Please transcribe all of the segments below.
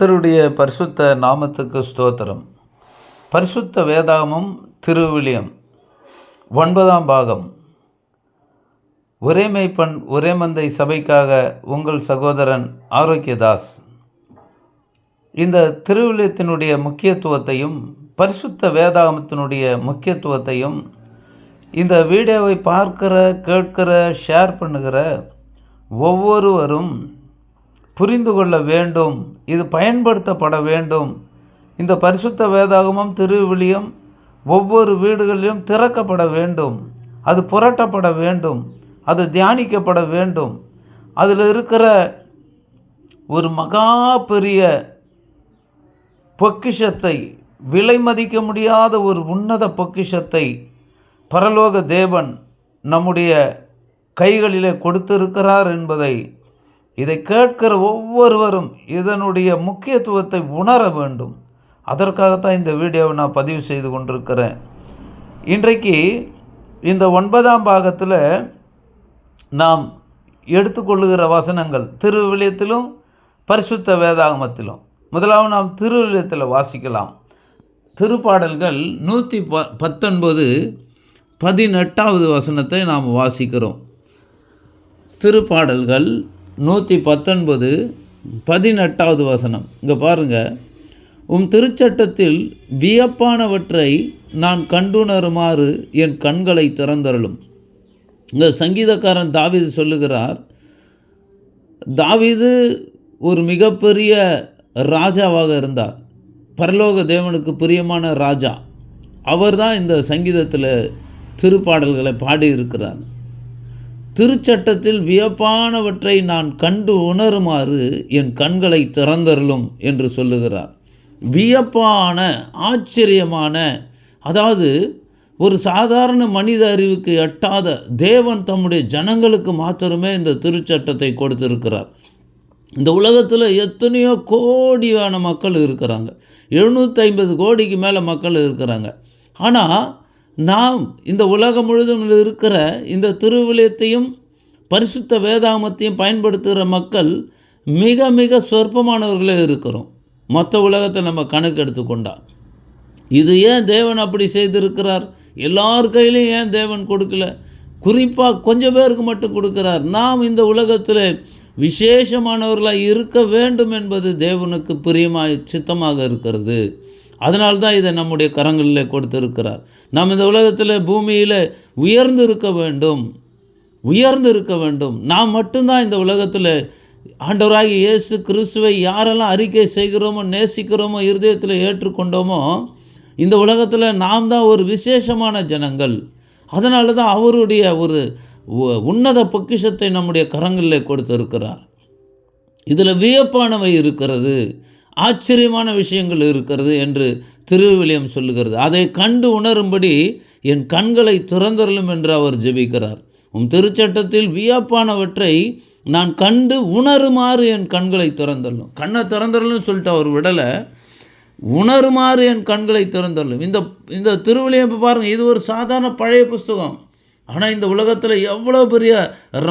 கர்த்தருடைய பரிசுத்த நாமத்துக்கு ஸ்தோத்திரம். பரிசுத்த வேதாகமம் திருவிலியம் ஒன்பதாம் பாகம். ஒரே மெய்ப்பன் ஒரே மந்தை சபைக்காக உங்கள் சகோதரன் ஆரோக்கியதாஸ். இந்த திருவிலியத்தினுடைய முக்கியத்துவத்தையும் பரிசுத்த வேதாகமத்தினுடைய முக்கியத்துவத்தையும் இந்த வீடியோவை பார்க்கிற கேட்கிற ஷேர் பண்ணுகிற ஒவ்வொருவரும் புரிந்து கொள்ள வேண்டும். இது பயன்படுத்தப்பட வேண்டும். இந்த பரிசுத்த வேதாகமம் திருவிழியம் ஒவ்வொரு வீடுகளிலும் திறக்கப்பட வேண்டும். அது புரட்டப்பட வேண்டும். அது தியானிக்கப்பட வேண்டும். அதில் இருக்கிற ஒரு மகா பெரிய பொக்கிஷத்தை விலை மதிக்க முடியாத ஒரு உன்னத பொக்கிஷத்தை பரலோக தேவன் நம்முடைய கைகளிலே கொடுத்திருக்கிறார் என்பதை இதை கேட்கிற ஒவ்வொருவரும் இதனுடைய முக்கியத்துவத்தை உணர வேண்டும். அதற்காகத்தான் இந்த வீடியோவை நான் பதிவு செய்து கொண்டிருக்கிறேன். இன்றைக்கு இந்த ஒன்பதாம் பாகத்தில் நாம் எடுத்துக்கொள்ளுகிற வசனங்கள் திருவிலியத்திலும் பரிசுத்த வேதாகமத்திலும். முதலாவது நாம் திருவிலியத்தில் வாசிக்கலாம். திருப்பாடல்கள் நூற்றி ப பத்தொன்பது பதினெட்டாவது வசனத்தை நாம் வாசிக்கிறோம். திருப்பாடல்கள் நூற்றி பத்தொன்பது பதினெட்டாவது வசனம். இங்கே பாருங்கள் உம் திருச்சட்டத்தில் வியப்பானவற்றை நான் கண்டுணருமாறு என் கண்களை திறந்தருளும். இங்கே சங்கீதக்காரன் தாவிது சொல்லுகிறார் தாவிது ஒரு மிகப்பெரிய ராஜாவாக இருந்தார். பரலோக தேவனுக்கு பிரியமான ராஜா. அவர்தான் இந்த சங்கீதத்தில் திருப்பாடல்களை பாடியிருக்கிறார். திருச்சட்டத்தில் வியப்பானவற்றை நான் கண்டு உணருமாறு என் கண்களை திறந்தருளும் என்று சொல்லுகிறார். வியப்பான ஆச்சரியமான அதாவது ஒரு சாதாரண மனித அறிவுக்கு எட்டாத தேவன் தம்முடைய ஜனங்களுக்கு மாத்திரமே இந்த திருச்சட்டத்தை கொடுத்திருக்கிறார். இந்த உலகத்தில் எத்தனையோ கோடியான மக்கள் இருக்கிறாங்க. எழுநூற்றி கோடிக்கு மேலே மக்கள் இருக்கிறாங்க. ஆனால் நாம் இந்த உலகம் முழுதும் இருக்கிற இந்த திருவிழயத்தையும் பரிசுத்த வேதாமத்தையும் பயன்படுத்துகிற மக்கள் மிக மிக சொற்பமானவர்களே இருக்கிறோம். மொத்த உலகத்தை நம்ம கணக்கு எடுத்துக்கொண்டா. இது ஏன் தேவன் அப்படி செய்திருக்கிறார்? எல்லார் கையிலையும் ஏன் தேவன் கொடுக்கல? குறிப்பாக கொஞ்சம் பேருக்கு மட்டும் கொடுக்கிறார். நாம் இந்த உலகத்தில் விசேஷமானவர்களாக இருக்க வேண்டும் என்பது தேவனுக்கு பிரியமாக சித்தமாக இருக்கிறது. அதனால்தான் இதை நம்முடைய கரங்களில் கொடுத்திருக்கிறார். நாம் இந்த உலகத்தில் பூமியில் உயர்ந்து இருக்க வேண்டும். உயர்ந்து இருக்க வேண்டும். நாம் மட்டும்தான் இந்த உலகத்தில் ஆண்டவராகி இயேசு கிறிஸ்துவை யாரெல்லாம் அறிக்கை செய்கிறோமோ நேசிக்கிறோமோ இருதயத்தில் ஏற்றுக்கொண்டோமோ இந்த உலகத்தில் நாம் தான் ஒரு விசேஷமான ஜனங்கள். அதனால தான் அவருடைய ஒரு உன்னத பொக்கிஷத்தை நம்முடைய கரங்களில் கொடுத்திருக்கிறார். இதில் வியப்பானவை இருக்கிறது ஆச்சரியமான விஷயங்கள் இருக்கிறது என்று திருவிலியம் சொல்லுகிறது. அதை கண்டு உணரும்படி என் கண்களை திறந்தரலும் என்று அவர் ஜெபிக்கிறார். உம் திருச்சட்டத்தில் வியப்பானவற்றை நான் கண்டு உணருமாறு என் கண்களை திறந்தள்ளும். கண்ணை திறந்தள்ளும் சொல்லிட்டு அவர் விடலை. உணருமாறு என் கண்களை திறந்தள்ளும். இந்த இந்த திருவிலியம் பாருங்கள் இது ஒரு சாதாரண பழைய புஸ்தகம். ஆனால் இந்த உலகத்தில் எவ்வளோ பெரிய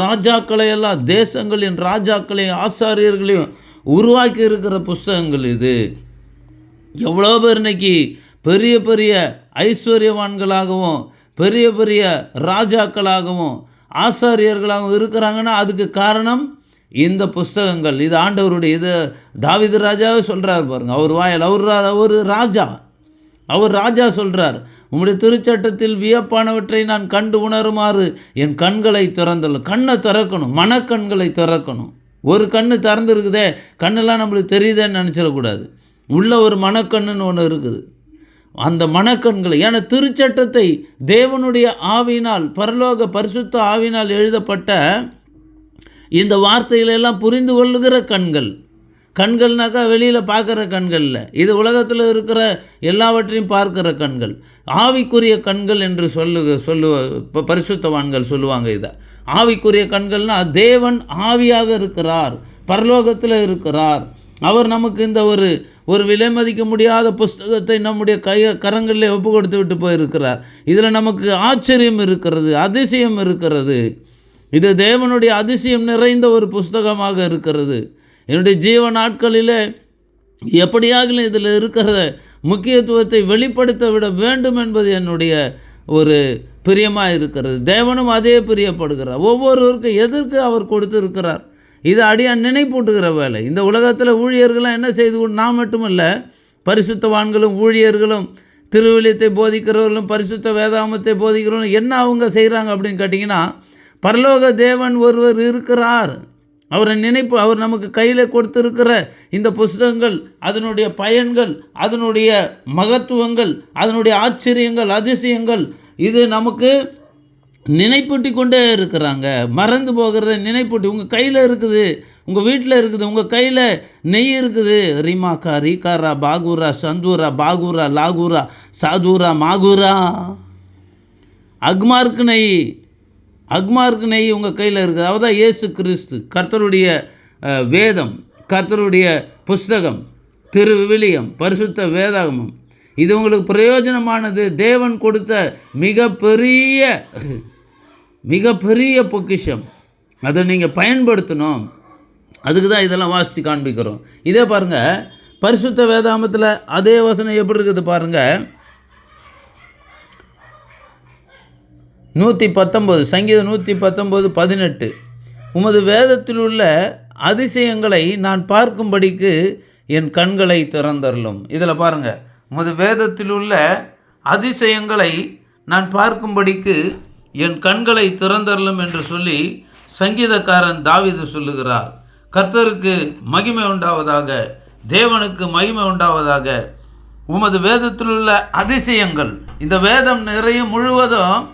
ராஜாக்களை எல்லாம் தேசங்களின் ராஜாக்களையும் ஆசாரியர்களையும் உருவாக்கி இருக்கிற புஸ்தகங்கள் இது. எவ்வளோ பேர் இன்னைக்கு பெரிய பெரிய ஐஸ்வர்யவான்களாகவும் பெரிய பெரிய ராஜாக்களாகவும் ஆசாரியர்களாகவும் இருக்கிறாங்கன்னா அதுக்கு காரணம் இந்த புஸ்தகங்கள். இது ஆண்டவருடைய இது தாவிது ராஜாவே சொல்கிறார் பாருங்கள் அவர் வாயில் அவர் அவர் ராஜா. அவர் ராஜா சொல்கிறார் உம்முடைய திருச்சட்டத்தில் வியப்பானவற்றை நான் கண்டு உணருமாறு என் கண்களை திறந்துள்ள கண்ணை திறக்கணும் மனக்கண்களை திறக்கணும். ஒரு கண்ணு திறந்துருக்குதே கண்ணெல்லாம் நம்மளுக்கு தெரியுதேன்னு நினச்சிடக்கூடாது. உள்ள ஒரு மனக்கண்ணுன்னு ஒன்று இருக்குது. அந்த மனக்கண்களை ஏன்னா திருச்சட்டத்தை தேவனுடைய ஆவினால் பரலோக பரிசுத்த ஆவினால் எழுதப்பட்ட இந்த வார்த்தைகளெல்லாம் புரிந்து கொள்ளுகிற கண்கள். கண்கள்னாக்கா வெளியில் பார்க்குற கண்கள் இல்லை. இது உலகத்தில் இருக்கிற எல்லாவற்றையும் பார்க்குற கண்கள். ஆவிக்குரிய கண்கள் என்று சொல்லு சொல்லுவ இப்போ பரிசுத்தவான்கள் சொல்லுவாங்க இதை. ஆவிக்குரிய கண்கள்னால் தேவன் ஆவியாக இருக்கிறார் பரலோகத்தில் இருக்கிறார். அவர் நமக்கு இந்த ஒரு ஒரு விலை மதிக்க முடியாத புஸ்தகத்தை நம்முடைய கைய கரங்களில் ஒப்பு கொடுத்து விட்டு போயிருக்கிறார். இதில் நமக்கு ஆச்சரியம் இருக்கிறது அதிசயம் இருக்கிறது. இது தேவனுடைய அதிசயம் நிறைந்த ஒரு புஸ்தகமாக இருக்கிறது. என்னுடைய ஜீவ நாட்களிலே எப்படியாகிலும் இதில் இருக்கிற முக்கியத்துவத்தை வெளிப்படுத்த விட வேண்டும் என்பது என்னுடைய ஒரு பிரியமாக இருக்கிறது. தேவனும் அதே பிரியப்படுகிறார். ஒவ்வொருவருக்கும் எதற்கு அவர் கொடுத்திருக்கிறார்? இது அடியான் நினைப்பூட்டுகிற வேலை. இந்த உலகத்தில் ஊழியர்கள்லாம் என்ன செய்து நான் மட்டுமல்ல பரிசுத்தவான்களும் ஊழியர்களும் திருவிழியத்தை போதிக்கிறவர்களும் பரிசுத்த வேதாமத்தை போதிக்கிறவர்களும் என்ன அவங்க செய்கிறாங்க அப்படின்னு கேட்டிங்கன்னா பரலோக தேவன் ஒருவர் இருக்கிறார். அவரை நினைப்பு அவர் நமக்கு கையில் கொடுத்துருக்கிற இந்த புஸ்தகங்கள் அதனுடைய பயன்கள் அதனுடைய மகத்துவங்கள் அதனுடைய ஆச்சரியங்கள் அதிசயங்கள் இது நமக்கு நினைப்பூட்டி கொண்டே இருக்கிறாங்க. மறந்து போகிறத நினைப்பூட்டி. உங்கள் கையில் இருக்குது. உங்கள் வீட்டில் இருக்குது. உங்கள் கையில் நெய் இருக்குது. ரிமாக்கா ரீகாரா பாகூரா சந்தூரா பாகூரா லாகூரா சாதூரா மாகூரா. அக்மார்க்கு நெய். அக்மார்க்கு நெய் உங்கள் கையில் இருக்குது. அவதான் இயேசு கிறிஸ்து. கர்த்தருடைய வேதம் கர்த்தருடைய புஸ்தகம் திருவிவிலியம் பரிசுத்த வேதாகமம். இது உங்களுக்கு பிரயோஜனமானது. தேவன் கொடுத்த மிகப்பெரிய மிகப்பெரிய பொக்கிஷம். அதை நீங்கள் பயன்படுத்தணும். அதுக்கு தான் இதெல்லாம் வாசித்து காண்பிக்கிறோம். இதே பாருங்கள் பரிசுத்த வேதாமத்தில் அதே வசனம் எப்படி இருக்குது பாருங்கள் நூற்றி பத்தொம்போது சங்கீதம் நூற்றி பத்தொம்போது பதினெட்டு. உமது வேதத்தில் உள்ள அதிசயங்களை நான் பார்க்கும்படிக்கு என் கண்களை திறந்தருளும். இதில் பாருங்கள் உமது வேதத்தில் உள்ள அதிசயங்களை நான் பார்க்கும்படிக்கு என் கண்களை திறந்தரலும் என்று சொல்லி சங்கீதக்காரன் தாவிது சொல்லுகிறார். கர்த்தருக்கு மகிமை உண்டாவதாக தேவனுக்கு மகிமை உண்டாவதாக. உமது வேதத்தில் உள்ள அதிசயங்கள் இந்த வேதம் நிறைய முழுவதும்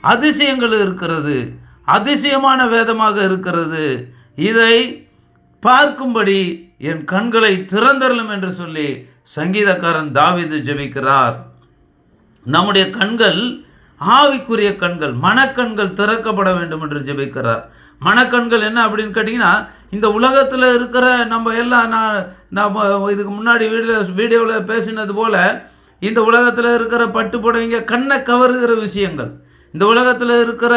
அதிசயங்கள் இருக்கிறது. அதிசயமான வேதமாக இருக்கிறது. இதை பார்க்கும்படி என் கண்களை திறந்தரலும் என்று சொல்லி சங்கீதக்காரன் தாவிது ஜெபிக்கிறார். நம்முடைய கண்கள் ஆவிக்குரிய கண்கள் மனக்கண்கள் திறக்கப்பட வேண்டும் என்று ஜெபிக்கிறார். மனக்கண்கள் என்ன அப்படின்னு கேட்டிங்கன்னா இந்த உலகத்தில் இருக்கிற நம்ம எல்லாம் நான் நம்ம இதுக்கு முன்னாடி வீடியோ வீடியோவில் பேசினது போல் இந்த உலகத்தில் இருக்கிற பட்டு புடவைங்க கண்ணை கவருகிற விஷயங்கள். இந்த உலகத்தில் இருக்கிற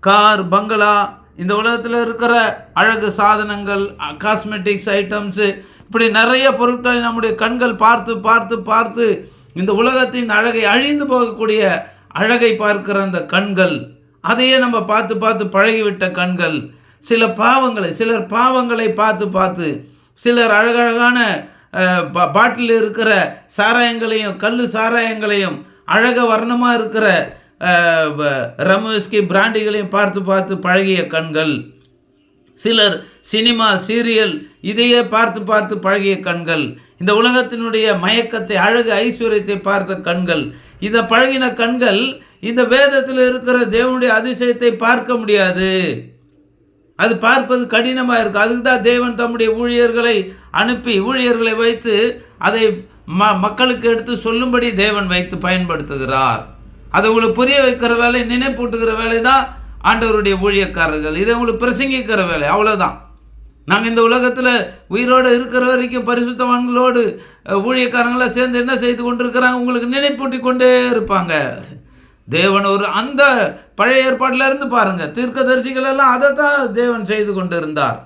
கார் பங்களா இந்த உலகத்தில் இருக்கிற அழகு சாதனங்கள் காஸ்மெட்டிக்ஸ் ஐட்டம்ஸு இப்படி நிறைய பொருட்களை நம்முடைய கண்கள் பார்த்து பார்த்து பார்த்து இந்த உலகத்தின் அழகை அழிந்து போகக்கூடிய அழகை பார்க்கிற அந்த கண்கள் அதையே நம்ம பார்த்து பார்த்து பழகிவிட்ட கண்கள். சில பாவங்களை சிலர் பாவங்களை பார்த்து பார்த்து சிலர் அழகழகான பா- பாட்டில் இருக்கிற சாராயங்களையும் கல் சாராயங்களையும் அழக வர்ணமாக இருக்கிற ரமஸ்கி ப- பிராண்டிகளையும் பார்த்து பார்த்து பழகிய கண்கள். சிலர் சினிமா சீரியல் இதையே பார்த்து பார்த்து பழகிய கண்கள் இந்த உலகத்தினுடைய மயக்கத்தை அழகு ஐஸ்வர்யத்தை பார்த்த கண்கள் இந்த பழகின கண்கள் இந்த வேதத்தில் இருக்கிற தேவனுடைய அதிசயத்தை பார்க்க முடியாது. அது பார்ப்பது கடினமாக இருக்கும் அதுக்கு தான் தேவன் தம்முடைய ஊழியர்களை அனுப்பி ஊழியர்களை வைத்து அதை ம மக்களுக்கு எடுத்து சொல்லும்படி தேவன் வைத்து பயன்படுத்துகிறார். அதை உங்களுக்கு புரிய வைக்கிற வேலை நினைப்பூட்டுகிற வேலை தான் ஆண்டவருடைய ஊழியக்காரர்கள் இதை உங்களுக்கு பிரசங்கிக்கிற வேலை அவ்வளோதான் நாங்கள் இந்த உலகத்தில் உயிரோடு இருக்கிற வரைக்கும் பரிசுத்தவான்களோடு ஊழியக்காரங்களாக சேர்ந்து என்ன செய்து கொண்டிருக்கிறாங்க? உங்களுக்கு நினைப்பூட்டி கொண்டே இருப்பாங்க. தேவன் ஒரு அந்த பழைய ஏற்பாட்டில் இருந்து தீர்க்கதரிசிகள் எல்லாம் அதை தான் தேவன் செய்து கொண்டு இருந்தார்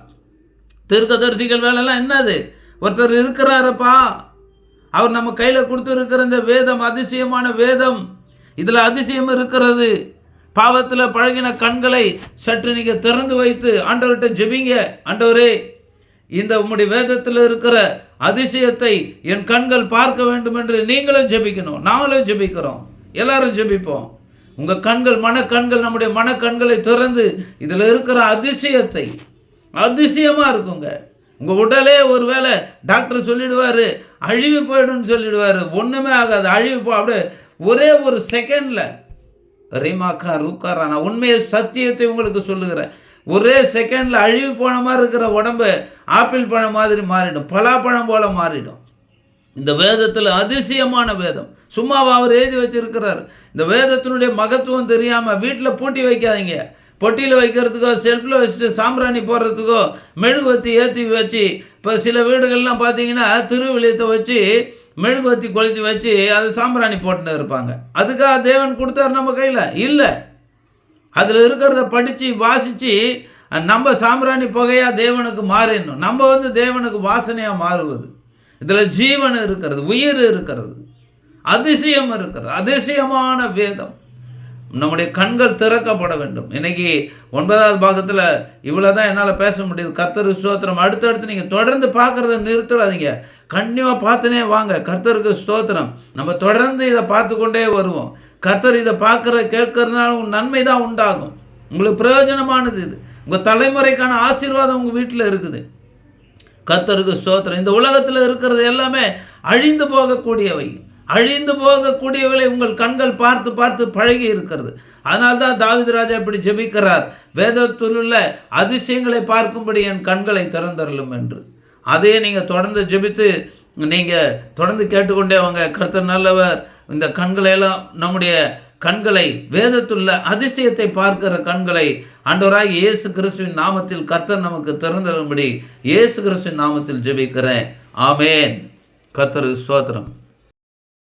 தீர்க்கதரிசிகள் வேலைலாம் என்னது? ஒருத்தர் இருக்கிறாரப்பா. அவர் நம்ம கையில் கொடுத்துருக்கிற இந்த வேதம் அதிசயமான வேதம். இதில் அதிசயம் இருக்கிறது. பாவத்தில் பழகின கண்களை சற்று நீங்கள் திறந்து வைத்து ஆண்டவர்கிட்ட ஜெபிங்க. ஆண்டவரே இந்த உம்முடைய வேதத்தில் இருக்கிற அதிசயத்தை என் கண்கள் பார்க்க வேண்டும் என்று நீங்களும் ஜெபிக்கணும். நாங்களும் ஜெபிக்கிறோம். எல்லாரும் ஜெபிப்போம். உங்கள் கண்கள் மனக்கண்கள் நம்முடைய மனக்கண்களை திறந்து இதில் இருக்கிற அதிசயத்தை அதிசயமாக இருக்குங்க. உங்கள் உடலே ஒருவேளை டாக்டர் சொல்லிடுவார் அழிவு போயிடும்னு சொல்லிடுவார். ஒன்றுமே ஆகாது. அழிவு போ அப்படியே ஒரே ஒரு செகண்டில் ரீமாக்கா ரூக்காரா நான் உண்மையை சத்தியத்தை உங்களுக்கு சொல்லுகிறேன். ஒரே செகண்டில் அழிவு போன மாதிரி இருக்கிற உடம்பு ஆப்பிள் பழம் மாதிரி மாறிடும் பலாப்பழம் போல மாறிடும். இந்த வேதத்தில் அதிசயமான வேதம். சும்மாவா அவர் எழுதி வச்சிருக்கிறார். இந்த வேதத்தினுடைய மகத்துவம் தெரியாமல் வீட்டில் பூட்டி வைக்காதீங்க. பொட்டியில் வைக்கிறதுக்கோ செல்ஃபில் வச்சுட்டு சாம்பிராணி போடுறதுக்கோ மெழுகுவத்தி ஏற்றி வச்சு இப்போ சில வீடுகள்லாம் பார்த்தீங்கன்னா திருவிழியத்தை வச்சு மெழுகுவத்தி கொளுத்தி வச்சு அதை சாம்பிராணி போட்டுன்னு இருப்பாங்க. அதுக்காக தேவன் கொடுத்தாரு நம்ம கையில்? இல்லை. அதில் இருக்கிறத படித்து வாசித்து நம்ம சாம்பிராணி புகையாக தேவனுக்கு மாறிடணும். நம்ம வந்து தேவனுக்கு வாசனையாக மாறுவது. இதில் ஜீவன் இருக்கிறது உயிர் இருக்கிறது அதிசயம் இருக்கிறது அதிசயமான வேதம். நம்முடைய கண்கள் திறக்கப்பட வேண்டும். இன்னைக்கு ஒன்பதாவது பாகத்தில் இவ்வளோ தான் என்னால் பேச முடியுது. கர்த்தர் ஸ்தோத்திரம். அடுத்தடுத்து நீங்கள் தொடர்ந்து பார்க்குறத நிறுத்திடாதீங்க கண்டிப்பாக பார்த்துனே வாங்க. கர்த்தருக்கு ஸ்தோத்திரம். நம்ம தொடர்ந்து இதை பார்த்து கொண்டே வருவோம். கர்த்தர் இதை பார்க்குற கேட்கறதுனால உங்கள் நன்மை தான் உண்டாகும். உங்களுக்கு பிரயோஜனமானது இது. உங்கள் தலைமுறைக்கான ஆசீர்வாதம் உங்கள் வீட்டில் இருக்குது. கர்த்தருக்கு ஸ்தோத்திரம். இந்த உலகத்தில் இருக்கிறது எல்லாமே அழிந்து போகக்கூடியவை. அழிந்து போகக்கூடியவர்களை உங்கள் கண்கள் பார்த்து பார்த்து பழகி இருக்கிறது. அதனால் தான் தாவித ராஜா இப்படி ஜெபிக்கிறார். வேதத்தில் உள்ள அதிசயங்களை பார்க்கும்படி என் கண்களை திறந்தரலும் என்று. அதையே நீங்கள் தொடர்ந்து ஜெபித்து நீங்கள் தொடர்ந்து கேட்டுக்கொண்டே அவங்க கர்த்தர் நல்லவர். இந்த கண்களை எல்லாம் நம்முடைய கண்களை வேதத்துள்ள அதிசயத்தை பார்க்கிற கண்களை ஆண்டவராக இயேசு கிறிஸ்துவின் நாமத்தில் கர்த்தர் நமக்கு திறந்தரும்படி இயேசு கிறிஸ்துவின் நாமத்தில் ஜெபிக்கிறேன். ஆமேன். கர்த்தர் ஸ்தோத்திரம்.